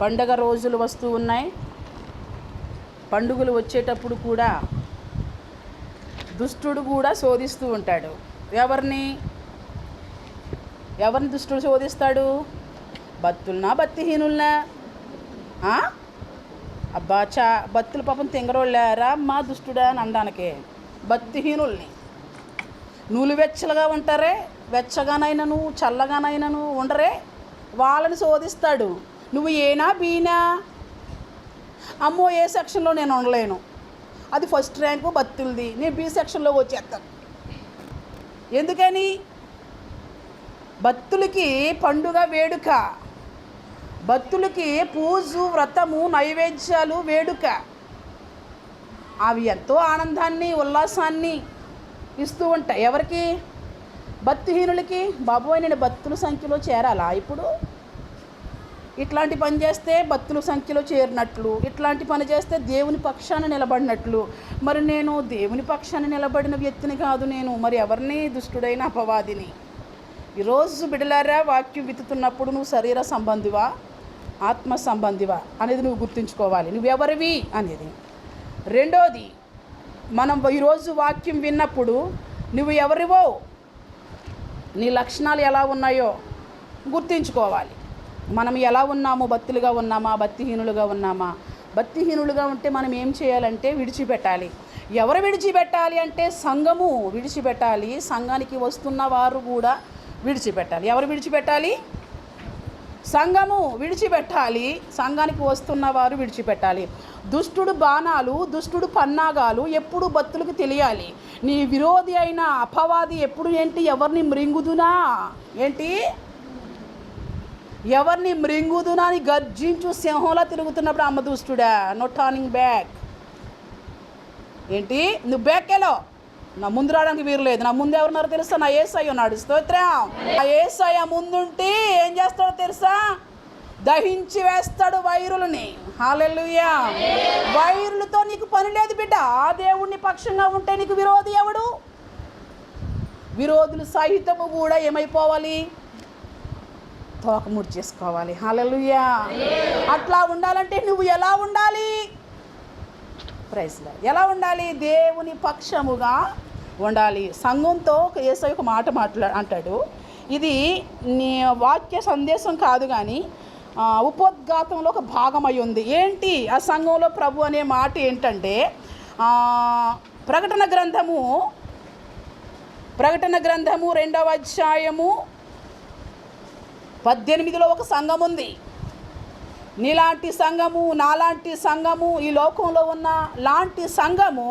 పండగ రోజులు వస్తూ ఉన్నాయి. పండుగలు వచ్చేటప్పుడు కూడా దుష్టుడు కూడా శోధిస్తూ ఉంటాడు. ఎవరిని? ఎవరిని దుష్టుడు శోధిస్తాడు? భక్తులనా భక్తిహీనులనా ఆ? అబ్బా చా బత్తుల పాపం తింగరోళ్ళారా మా దుష్టుడా అని అనడానికే. భక్తిహీనుల్ని నూలు వెచ్చలుగా ఉంటారే వెచ్చగానైనను చల్లగానైనను ఉండరే వాళ్ళని శోధిస్తాడు. నువ్వు ఏనా బీనా? అమ్మో ఏ సెక్షన్లో నేను ఉండలేను. అది ఫస్ట్ ర్యాంకు బత్తులది. నేను బి సెక్షన్లో వచ్చేస్తాను ఎందుకని? భక్తులకి పండుగ వేడుక. భక్తులకి పూజు వ్రతము నైవేద్యాలు వేడుక. అవి ఎంతో ఆనందాన్ని ఉల్లాసాన్ని ఇస్తూ ఉంటాయి. ఎవరికి? భక్తిహీనులకి బాబోయ్ నేను భక్తుల సంఖ్యలో చేరాలా ఇప్పుడు? ఇట్లాంటి పని చేస్తే భక్తుల సంఖ్యలో చేరినట్లు ఇట్లాంటి పని చేస్తే దేవుని పక్షాన నిలబడినట్లు. మరి నేను దేవుని పక్షాన నిలబడిన వ్యక్తిని కాదు నేను మరి ఎవరిని? దుష్టుడైన అపవాదిని. ఈరోజు బిడలారా వాక్యం విత్తుతున్నప్పుడు నువ్వు శరీర సంబంధివా? ఆత్మ సంబంధివా? అనేది నువ్వు గుర్తుంచుకోవాలి. నువ్వెవరివి? అనేది. రెండోది మనం ఈరోజు వాక్యం విన్నప్పుడు నువ్వు ఎవరివో? నీ లక్షణాలు ఎలా ఉన్నాయో గుర్తించుకోవాలి. మనం ఎలా ఉన్నామో భక్తులుగా ఉన్నామా భక్తిహీనులుగా ఉన్నామా? భక్తిహీనులుగా ఉంటే మనం ఏం చేయాలంటే విడిచిపెట్టాలి. ఎవరు విడిచిపెట్టాలి అంటే సంఘము విడిచిపెట్టాలి. సంఘానికి వస్తున్న వారు కూడా విడిచిపెట్టాలి. ఎవరు విడిచిపెట్టాలి? సంఘము విడిచిపెట్టాలి. సంఘానికి వస్తున్న వారు విడిచిపెట్టాలి. దుష్టుడు బాణాలు దుష్టుడు పన్నాగాలు ఎప్పుడు భక్తులకు తెలియాలి. నీ విరోధి అయిన అపవాది ఎప్పుడు ఏంటి? ఎవరిని మృంగుదునా? ఏంటి? ఎవరిని మృంగుదునా అని గర్జించు సింహంలా తిరుగుతున్నప్పుడు అమ్మ దుష్టుడా నో టర్నింగ్ బ్యాక్ ఏంటి? నువ్వు బ్యాక్ వెళ్ళో నా ముందు రావడానికి వీరు లేదు నా ముందు ఎవరున్నారో తెలుసా? నా ఏసఐ ఉన్నాడు. స్తోత్రం. ఆ ఏసఐ ముందుంటే ఏం చేస్తాడో తెలుసా? దహించి వేస్తాడు వైరులని. హాలెల్లుయా వైరులతో నీకు పని లేదు బిడ్డ. ఆ దేవుణ్ణి పక్షంగా ఉంటే నీకు విరోధి ఎవడు? విరోధులు సహితము కూడా ఏమైపోవాలి? తోకముడి చేసుకోవాలి. హాలెలుయా అట్లా ఉండాలంటే నువ్వు ఎలా ఉండాలి? ప్రైస్లో ఎలా ఉండాలి? దేవుని పక్షముగా ఉండాలి. సంఘంతో ఏసై ఒక మాట మాట్లా అంటాడు. ఇది నీ వాక్య సందేశం కాదు కానీ ఉపోద్ఘాతంలో ఒక భాగం అయి ఉంది. ఏంటి? ఆ సంఘంలో ప్రభు అనే మాట ఏంటంటే ప్రకటన గ్రంథము ప్రకటన గ్రంథము రెండవ అధ్యాయము పద్దెనిమిదిలో ఒక సంఘం ఉంది. నీలాంటి సంఘము నాలాంటి సంఘము ఈ లోకంలో ఉన్న లాంటి సంఘము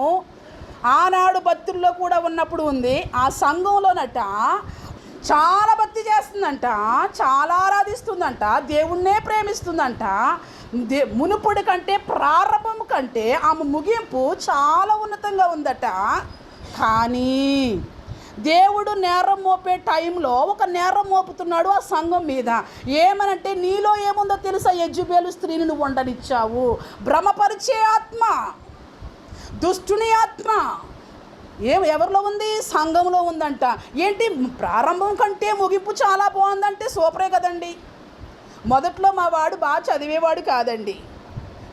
ఆనాడు భక్తుల్లో కూడా ఉన్నప్పుడు ఉంది. ఆ సంఘంలోనట చాలా భక్తి చేస్తుందంట చాలా ఆరాధిస్తుందంట దేవుణ్ణే ప్రేమిస్తుందంట. దే మునుపుడి కంటే ప్రారంభం కంటే ఆమె ముగింపు చాలా ఉన్నతంగా ఉందట. కానీ దేవుడు నేరం మోపే టైంలో ఒక నేరం మోపుతున్నాడు ఆ సంఘం మీద. ఏమనంటే నీలో ఏముందో తెలుసా? యజ్జుబేలు స్త్రీని నువ్వు ఉండనిచ్చావు భ్రమపరిచే ఆత్మ దుష్టుని ఆత్మ. ఏం ఎవరిలో ఉంది? సంఘంలో ఉందంట. ఏంటి? ప్రారంభం కంటే ముగింపు చాలా బాగుందంటే సూపరే కదండి. మొదట్లో మా వాడు బాగా చదివేవాడు కాదండి.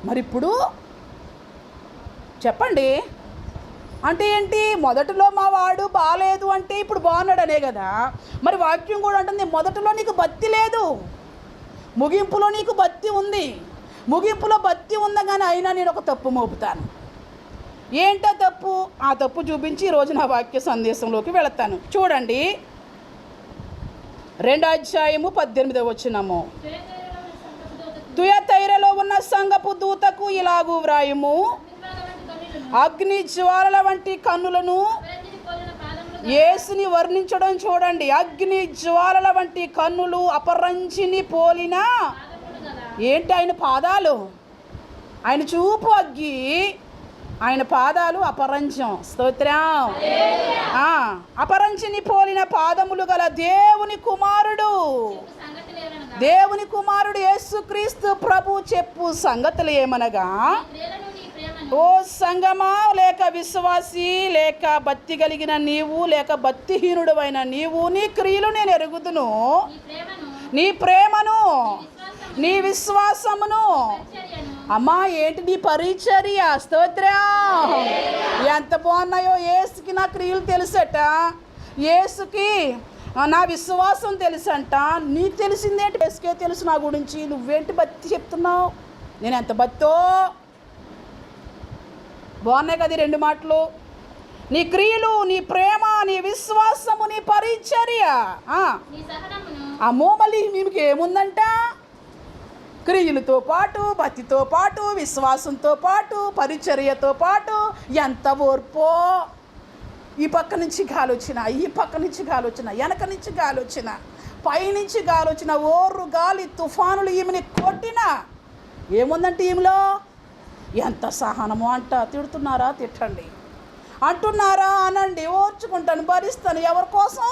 మరి ఇప్పుడు చెప్పండి. అంటే ఏంటి? మొదటిలో మా వాడు బాగాలేదు అంటే ఇప్పుడు బాగున్నాడనే కదా. మరి వాక్యం కూడా అంటుంది మొదటిలో నీకు బత్తి లేదు ముగింపులో నీకు బత్తి ఉంది. ముగింపులో బత్తి ఉందగానే అయినా నేను ఒక తప్పు మోపుతాను. ఏంటో తప్పు? ఆ తప్పు చూపించి ఈరోజు నా వాక్య సందేశంలోకి వెళతాను. చూడండి. రెండో అధ్యాయము పద్దెనిమిదవ వచ్చినము తుయతైరలో ఉన్న సంగపు దూతకు ఇలాగూ వ్రాయము అగ్ని జ్వాలల వంటి కన్నులను యేసుని వర్ణించడం చూడండి. అగ్ని జ్వాలల వంటి కన్నులు అపరంజిని పోలిన ఏంటి ఆయన పాదాలు? ఆయన చూపు అగ్గి ఆయన పాదాలు అపరంజం. స్తోత్రం. అపరంజిని పోలిన పాదములు గల దేవుని కుమారుడు. దేవుని కుమారుడు యేసుక్రీస్తు ప్రభు చెప్పు సంగతులు ఏమనగా ఓ సంగమా లేక విశ్వాసి లేక భక్తి కలిగిన నీవు లేక భక్తిహీనుడు అయిన నీవు నీ క్రియలు నేను ఎరుగుదును. నీ ప్రేమను నీ విశ్వాసమును. అమ్మా ఏంటి నీ పరిచర్య? స్తోత్రం. ఎంత బాగున్నాయో ఏసుకి నా క్రియలు తెలుసట. ఏసుకి నా విశ్వాసం తెలుసంట. నీకు తెలిసిందేంటి? ఏసుకే తెలుసు నా గురించి. నువ్వేంటి బతి చెప్తున్నావు? నేను ఎంత బత్తో బాగున్నాయి కదా రెండు మాటలు? నీ క్రియలు నీ ప్రేమ నీ విశ్వాసము నీ పరిచర్య. అమ్మో మళ్ళీ మీకు ఏముందంట? క్రియలతో పాటు భక్తితో పాటు విశ్వాసంతో పాటు పరిచర్యతో పాటు ఎంత ఓర్పో? ఈ పక్క నుంచి గాలి వచ్చిన ఈ పక్క నుంచి గాలి వచ్చిన వెనక నుంచి గాలి వచ్చిన పైనుంచి గాలి వచ్చిన ఓర్రు గాలి తుఫానులు ఈమెని కొట్టినా. ఏముందంటే ఈమెలో? ఎంత సహనము అంట తిడుతున్నారా తిట్టండి. అంటున్నారా అనండి ఓర్చుకుంటాను భరిస్తాను ఎవరి కోసం?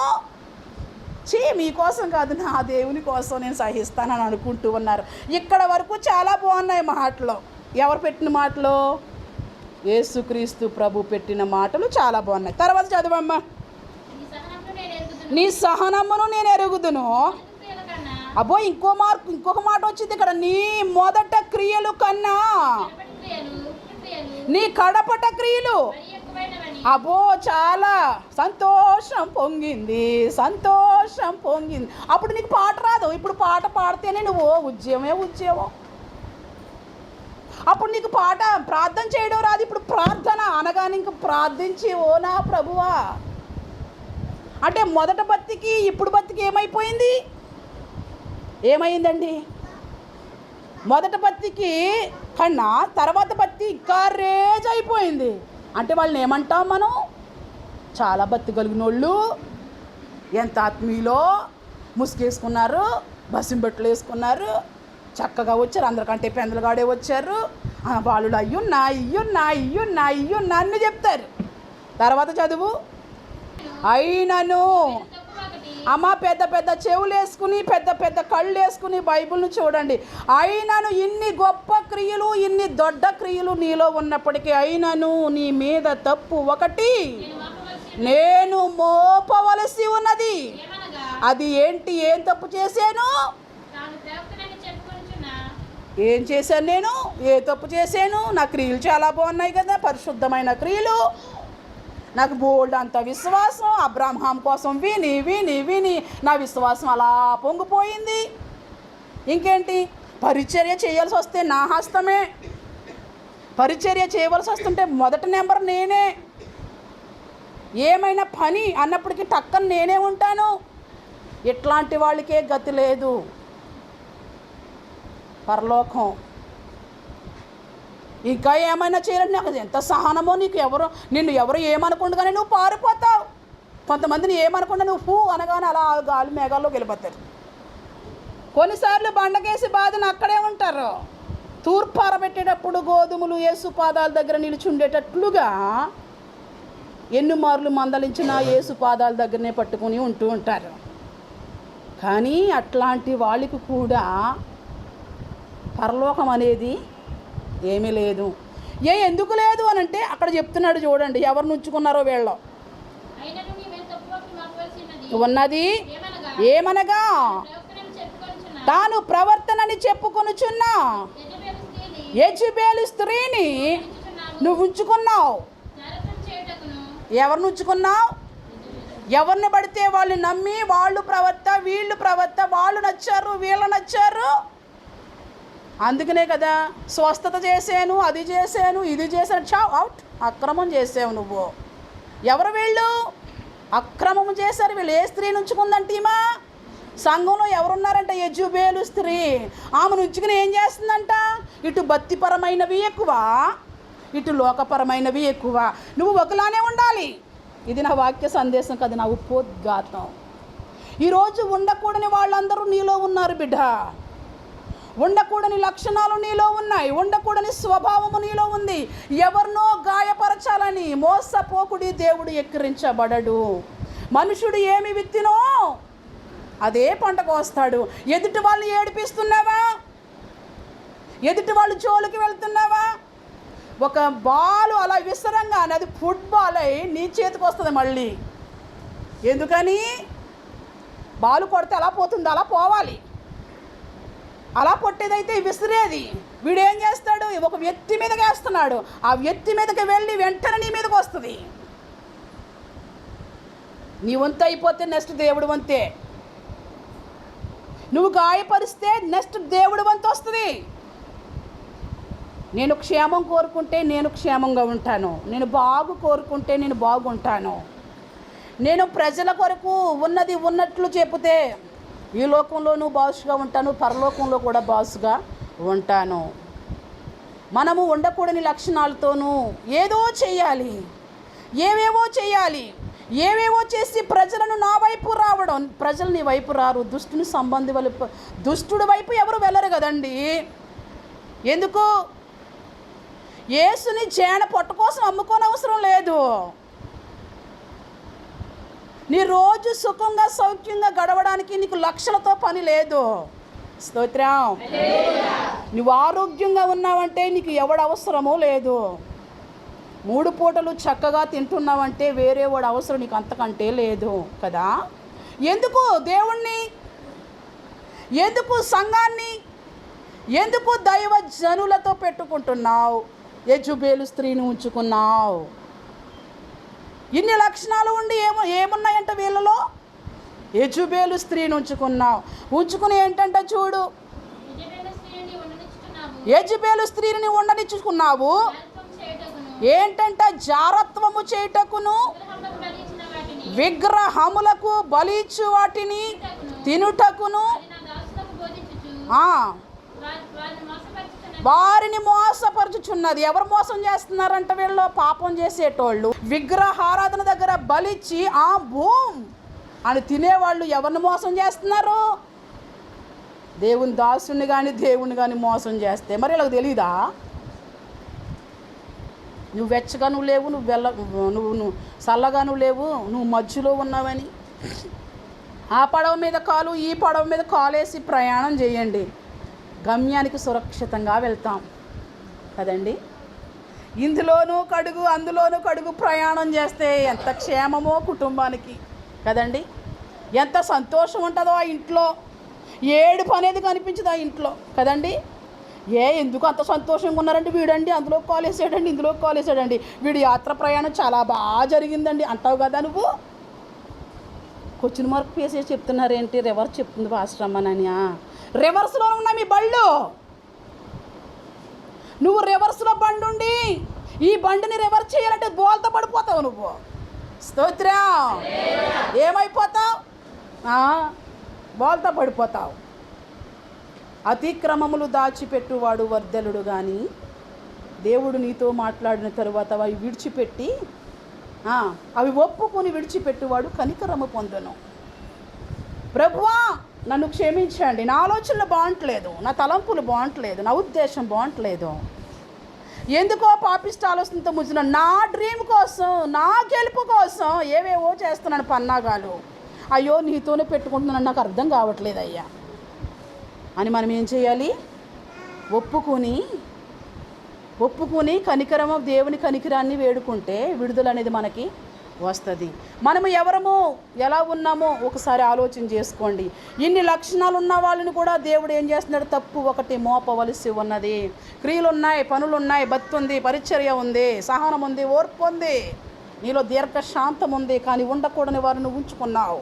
చీ మీకోసం కాదు నా దేవుని కోసం నేను సహిస్తానని అనుకుంటూ ఉన్నారు. ఇక్కడ వరకు చాలా బాగున్నాయి మాటలు. ఎవరు పెట్టిన మాటలు? యేసుక్రీస్తు ప్రభు పెట్టిన మాటలు చాలా బాగున్నాయి. తర్వాత చదవమ్మా. నీ సహనమును నేను ఎరుగుదును. నీ నేను అబ్బో ఇంకో మార్కు ఇంకొక మాట వచ్చింది ఇక్కడ. నీ మొదట క్రియలు కన్నా నీ కడపట క్రియలు. అబ్బో చాలా సంతోషం పొంగింది సంతోషం పొంగింది. అప్పుడు నీకు పాట రాదు. ఇప్పుడు పాట పాడితేనే నువ్వు ఉద్యమే ఉద్యమం. అప్పుడు నీకు పాట ప్రార్థన చేయడం రాదు. ఇప్పుడు ప్రార్థన అనగానే ఇంక ప్రార్థించి ఓ నా ప్రభువా. అంటే మొదట బత్తికి ఇప్పుడు బత్తికి ఏమైపోయింది? ఏమైందండి? మొదట పత్తికి కన్నా తర్వాత పత్తి ఇంకా రేజ్ అయిపోయింది. అంటే వాళ్ళని ఏమంటాం మనం? చాలా బత్తి కలిగిన వాళ్ళు ఎంత ఆత్మీయులో ముసుగేసుకున్నారు బస్సు వేసుకున్నారు చక్కగా వచ్చారు అందరికంటే పెందలగాడే వచ్చారు. వాళ్ళు అయ్యున్నా ఇయ్యున్నా ఇయ్యున్నా ఇయ్యున్నా అన్నీ చెప్తారు. తర్వాత చదువు? అయినను. అమ్మ పెద్ద పెద్ద చెవులు వేసుకుని పెద్ద పెద్ద కళ్ళు వేసుకుని బైబిల్ను చూడండి. అయినను ఇన్ని గొప్ప క్రియలు ఇన్ని దొడ్డ క్రియలు నీలో ఉన్నప్పటికీ అయినను నీ మీద తప్పు ఒకటి. నేను మోపవలసి ఉన్నది. అది ఏంటి? ఏం తప్పు చేశాను? ఏం చేశాను నేను? ఏ తప్పు చేశాను? నా క్రియలు చాలా బాగున్నాయి కదా పరిశుద్ధమైన క్రియలు. నాకు బోల్డ్ అంత విశ్వాసం. అబ్రాహాం కోసం విని విని విని నా విశ్వాసం అలా పొంగిపోయింది. ఇంకేంటి? పరిచర్య చేయాల్సి వస్తే నా హస్తమే. పరిచర్య చేయవలసి వస్తుంటే మొదటి నెంబర్ నేనే. ఏమైనా పని అన్నప్పటికీ టక్కన నేనే ఉంటాను. ఇట్లాంటి వాళ్ళకే గతి లేదు. పరలోకం. ఇంకా ఏమైనా చేయాలంటే నాకు ఎంత సహనమో నీకు ఎవరు నిన్ను ఎవరు ఏమనుకుండగానే నువ్వు పారిపోతావు. కొంతమందిని ఏమనుకుండా నువ్వు ఫూ అనగానే అలా గాలి మేఘాల్లోకి వెళ్ళిపోతారు కొన్నిసార్లు బండకేసి బాధను అక్కడే ఉంటారు. తూర్పారబెట్టేటప్పుడు గోధుమలు యేసు పాదాల దగ్గర నిలుచుండేటట్లుగా ఎన్ని మార్లు మందలించినా యేసు పాదాల దగ్గరనే పట్టుకుని ఉంటూ ఉంటారు. కానీ అట్లాంటి వాళ్ళకి కూడా పరలోకం అనేది ఏమీ లేదు. ఏ ఎందుకు లేదు అని అంటే అక్కడ చెప్తున్నాడు చూడండి ఎవరు నుంచుకున్నారో వీళ్ళు ఉన్నది ఏమనగా? తాను ప్రవర్తనని చెప్పుకొనుచున్న. యజబేలు స్త్రీని. నువ్వు ఉంచుకున్నావు. ఎవరిని ఉంచుకున్నావు? ఎవరిని పడితే వాళ్ళు నమ్మి వాళ్ళు ప్రవర్త వీళ్ళు ప్రవర్త వాళ్ళు నచ్చారు వీళ్ళు నచ్చారు. అందుకనే కదా స్వస్థత చేశాను అది చేశాను ఇది చేశాను చా అవుట్. అక్రమం చేసావు నువ్వు. ఎవరు వీళ్ళు? అక్రమం చేశారు. వీళ్ళు ఏ స్త్రీని ఉంచుకుందంటే ఈమె? సంఘంలో ఎవరున్నారంటే? యజుబేలు స్త్రీ. ఆమెను ఉంచుకుని ఏం చేస్తుందంట? ఇటు భక్తిపరమైనవి ఎక్కువ ఇటు లోకపరమైనవి ఎక్కువ. నువ్వు ఒకలానే ఉండాలి. ఇది నా వాక్య సందేశం కదా నా ఉపోద్ఘాతం. ఈరోజు ఉండకూడని వాళ్ళందరూ నీలో ఉన్నారు బిడ్డ. ఉండకూడని లక్షణాలు నీలో ఉన్నాయి ఉండకూడని స్వభావము నీలో ఉంది. ఎవరినో గాయపరచాలని మోసపోకుడి దేవుడు ఎక్కిరించబడడు. మనుషుడు ఏమి విత్తినో అదే పంటకు వస్తాడు. ఎదుటి వాళ్ళు ఏడిపిస్తున్నావా? ఎదుటి వాళ్ళు జోలికి వెళ్తున్నావా? ఒక బాలు అలా విసరంగానే అది ఫుట్బాల్ అయి నీ చేతికి వస్తుంది మళ్ళీ. ఎందుకని? బాలు కొడితే అలా పోతుంది అలా పోవాలి. అలా పొట్టేదైతే విసిరేది. వీడేం చేస్తాడు? ఒక వ్యక్తి మీదకి వేస్తున్నాడు. ఆ వ్యక్తి మీదకి వెళ్ళి వెంటనే నీ మీదకి వస్తుంది. నీ వంతు అయిపోతే నెక్స్ట్ దేవుడు వంతే. నువ్వు గాయపరిస్తే నెక్స్ట్ దేవుడు వంతు వస్తుంది. నేను క్షేమం కోరుకుంటే నేను క్షేమంగా ఉంటాను. నేను బాగు కోరుకుంటే నేను బాగుంటాను. నేను ప్రజల కొరకు ఉన్నది ఉన్నట్లు చెబితే ఈ లోకంలోనూ బాసుగా ఉంటాను పరలోకంలో కూడా బాసుగా ఉంటాను. మనము ఉండకూడని లక్షణాలతోనూ ఏదో చేయాలి. ఏవేవో చేయాలి. ఏవేవో చేసి ప్రజలను నా వైపు రావడం. ప్రజలు నీ వైపు రారు. దుష్టుని సంబంధి వైపు దుష్టుడి వైపు ఎవరు వెళ్ళరు కదండి. ఎందుకు? యేసుని చేన పొట్ట కోసం అమ్ముకోని అవసరం లేదు. నీ రోజు సుఖంగా సౌఖ్యంగా గడవడానికి నీకు లక్షలతో పని లేదు. స్తోత్రం. నువ్వు ఆరోగ్యంగా ఉన్నావంటే నీకు ఎవడు అవసరమో లేదు. మూడు పూటలు చక్కగా తింటున్నావంటే వేరే వాడు అవసరం నీకు అంతకంటే లేదు కదా? ఎందుకు దేవుణ్ణి? ఎందుకు సంఘాన్ని? ఎందుకు దైవ జనులతో పెట్టుకుంటున్నావు? యజుబేలు స్త్రీని ఉంచుకున్నావు. ఇన్ని లక్షణాలు ఉండి ఏమో ఏమున్నాయంట వీళ్ళలో? యజుబేలు స్త్రీని ఉంచుకున్నావు. ఉంచుకుని ఏంటంటే చూడు. స్త్రీని యజుబేలు స్త్రీని ఉండనిచ్చుకున్నావు. ఏంటంటే జారత్వము చేయుటకును? విగ్రహములకు విగ్రహములకు బలిచ్చు వాటిని తినుటకును? వారిని మోసపరుచుచున్నది. ఎవరు మోసం చేస్తున్నారంట వీళ్ళు? పాపం చేసేటోళ్ళు. విగ్రహారాధన దగ్గర బలిచ్చి ఆ భూమ్ అని తినేవాళ్ళు ఎవరిని మోసం చేస్తున్నారు? దేవుని దాసుని కానీ దేవుని కానీ మోసం చేస్తే. మరి వీళ్ళకి తెలీదా? నువ్వు వెచ్చగా నువ్వు లేవు నువ్వు వెళ్ళ నువ్వు నువ్వు చల్లగా నువ్వు లేవు నువ్వు మధ్యలో ఉన్నావని. ఆ పడవ మీద కాలు ఈ పడవ మీద కాలేసి ప్రయాణం చేయండి. గమ్యానికి సురక్షితంగా వెళ్తాం. కదండి? ఇందులోనూ కడుగు అందులోనూ కడుగు ప్రయాణం చేస్తే ఎంత క్షేమమో కుటుంబానికి. కదండి? ఎంత సంతోషం ఉంటుందో ఆ ఇంట్లో. ఏడుపు అనేది కనిపించదు ఆ ఇంట్లో. కదండి? ఏ ఎందుకు అంత సంతోషంగా ఉన్నారంటే వీడండి? అందులో కాల్ వేసాడండి ఇందులో కాల్ వేసాడండి వీడి యాత్ర ప్రయాణం చాలా బాగా జరిగిందండి. అంటావు కదా నువ్వు? క్వశ్చన్ మార్క్ వేసేసి చెప్తున్నారేంటి? రివర్ చెప్తుంది పాస్టమ్మనని రివర్స్లో ఉన్న మీ బళ్ళు. నువ్వు రివర్స్లో బండి ఉండి ఈ బండిని రివర్స్ చేయాలంటే బోల్తో పడిపోతావు నువ్వు. స్తోత్రం. ఏమైపోతావు? బోల్త బోల్తో పడిపోతావు. అతిక్రమములు దాచిపెట్టువాడు వర్ధలుడు కానీ దేవుడు నీతో మాట్లాడిన తరువాత అవి విడిచిపెట్టి అవి ఒప్పుకొని విడిచిపెట్టువాడు కనికరము పొందును. ప్రభువా నన్ను క్షమించండి. నా ఆలోచనలు బాగుంటలేదు. నా తలంపులు బాగుంటలేదు. నా ఉద్దేశం బాగుంటలేదు. ఎందుకో పాపిష్ట ఆలోచనతో ముచ్చిన నా డ్రీమ్ కోసం నా గెలుపు కోసం ఏవేవో చేస్తున్నాను పన్నాగాలు. అయ్యో నీతోనే పెట్టుకుంటున్నాను నాకు అర్థం కావట్లేదు అయ్యా. అని మనం ఏం చేయాలి? ఒప్పుకొని ఒప్పుకొని కనికరమ దేవుని కనికరాన్ని వేడుకుంటే విడుదల అనేది మనకి వస్తుంది. మనము ఎవరము ఎలా ఉన్నామో ఒకసారి ఆలోచన చేసుకోండి. ఇన్ని లక్షణాలు ఉన్న వాళ్ళని కూడా దేవుడు ఏం చేస్తున్నాడు? తప్పు ఒకటి మోపవలసి ఉన్నది. క్రియలు ఉన్నాయి పనులు ఉన్నాయి భక్తి ఉంది పరిచర్య ఉంది సహనం ఉంది ఓర్పు ఉంది. నీలో దీర్ఘశాంతం ఉంది కానీ ఉండకూడని వారిని ఉంచుకున్నావు.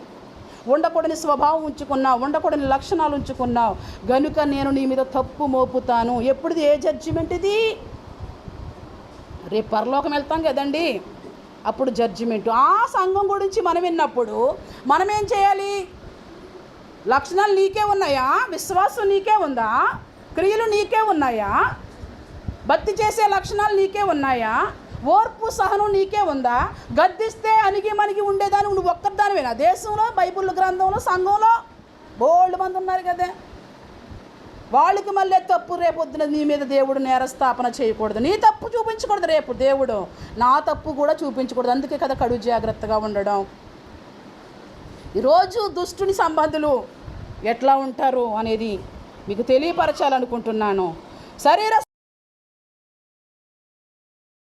ఉండకూడని స్వభావం ఉంచుకున్నావు ఉండకూడని లక్షణాలు ఉంచుకున్నావు. గనుక నేను నీ మీద తప్పు మోపుతాను. ఎప్పుడుది ఏ జడ్జిమెంట్ ఇది? రేపు పరలోకం వెళ్తాం కదండి. అప్పుడు జడ్జిమెంట్ ఆ సంఘం గురించి మనం విన్నప్పుడు మనం ఏం చేయాలి? లక్షణాలు నీకే ఉన్నాయా? విశ్వాసం నీకే ఉందా? క్రియలు నీకే ఉన్నాయా? భక్తి చేసే లక్షణాలు నీకే ఉన్నాయా? ఓర్పు సహనం నీకే ఉందా? గద్దిస్తే అణిగి మణిగి ఉండేదాన్ని నువ్వు ఒక్కదానివేనా? దేశంలో బైబిల్ గ్రంథంలో సంఘంలో బోల్డ్ మంది ఉన్నారు కదా. వాళ్ళకి మళ్ళీ తప్పు రేపొద్దున నీ మీద దేవుడు నేరస్థాపన చేయకూడదు. నీ తప్పు చూపించకూడదు రేపు దేవుడు. నా తప్పు కూడా చూపించకూడదు. అందుకే కదా కడు జాగ్రత్తగా ఉండడం. ఈరోజు దుష్టుని సంబంధులు ఎట్లా ఉంటారు అనేది మీకు తెలియపరచాలనుకుంటున్నాను. శరీర